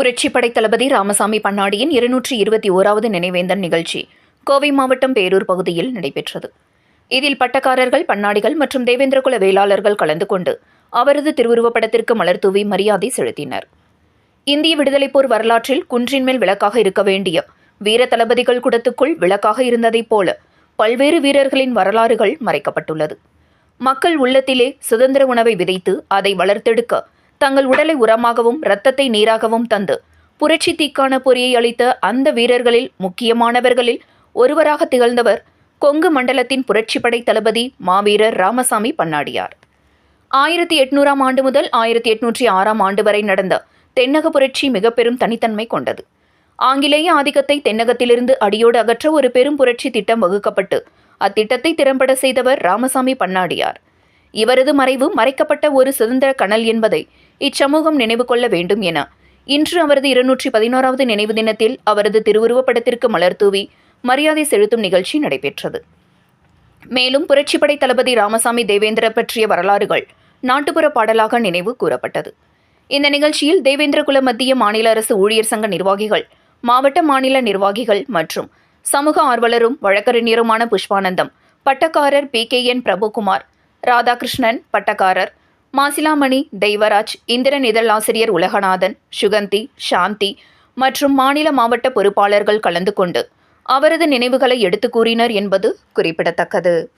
புரட்சிப்படை தளபதி ராமசாமி பன்னாடியின் இருநூற்றி இருபத்தி ஓராவது நினைவேந்தன் நிகழ்ச்சி கோவை மாவட்டம் பேரூர் பகுதியில் நடைபெற்றது. இதில் பட்டக்காரர்கள் பன்னாடிகள் மற்றும் தேவேந்திரகுல வேளாளர்கள் கலந்து கொண்டு அவரது திருவுருவப்படத்திற்கு மலர்தூவி மரியாதை செலுத்தினர். இந்திய விடுதலைப் போர் வரலாற்றில் குன்றின் மேல் விளக்காக இருக்க வேண்டிய வீர தளபதிகள் குடத்துக்குள் விளக்காக இருந்ததைப் போல பல்வேறு வீரர்களின் வரலாறுகள் மறைக்கப்பட்டுள்ளது. மக்கள் உள்ளத்திலே சுதந்திர உணவை விதைத்து அதை வளர்த்தெடுக்க தங்கள் உடலை உரமாகவும் இரத்தத்தை நீராகவும் தந்து புரட்சி தீக்கான பொறியை அளித்த அந்த வீரர்களில் முக்கியமானவர்களில் ஒருவராக திகழ்ந்தவர் கொங்கு மண்டலத்தின் புரட்சிப்படை தளபதி மாவீரர் ராமசாமி பன்னாடியார். ஆயிரத்தி எட்நூறாம் ஆண்டு முதல் ஆயிரத்தி எட்நூற்றி ஆறாம் ஆண்டு வரை நடந்த தென்னக புரட்சி மிக பெரும் தனித்தன்மை கொண்டது. ஆங்கிலேய ஆதிக்கத்தை தென்னகத்திலிருந்து அடியோடு அகற்ற ஒரு பெரும் புரட்சி திட்டம் வகுக்கப்பட்டு அத்திட்டத்தை திறம்பட செய்தவர் ராமசாமி பன்னாடியார். இவரது மறைவு மறைக்கப்பட்ட ஒரு சுதந்திர கனல் என்பதை இச்சமூகம் நினைவு கொள்ள வேண்டும் என. இன்று அவரது இருநூற்றி பதினோராவது நினைவு தினத்தில் அவரது திருவுருவப்படத்திற்கு மலர் தூவி மரியாதை செலுத்தும் நிகழ்ச்சி நடைபெற்றது. மேலும் புரட்சிப்படை தளபதி ராமசாமி தேவேந்திர பற்றிய வரலாறுகள் நாட்டுப்புற பாடலாக நினைவு கூறப்பட்டது. இந்த நிகழ்ச்சியில் தேவேந்திரகுல மத்திய மாநில அரசு ஊழியர் சங்க நிர்வாகிகள் மாவட்ட மாநில நிர்வாகிகள் மற்றும் சமூக ஆர்வலரும் வழக்கறிஞருமான Pushpanandam Pattakkarar P K N Prabhukumar Radhakrishnan Pattakkarar. Masilamani Deivaraj Indiran இதழாசிரியர் Ulaganathan Suganthi Shanthi மற்றும் மாநில மாவட்ட பொறுப்பாளர்கள் கலந்து கொண்டு அவரது நினைவுகளை எடுத்துக் கூறினர் என்பது குறிப்பிடத்தக்கது.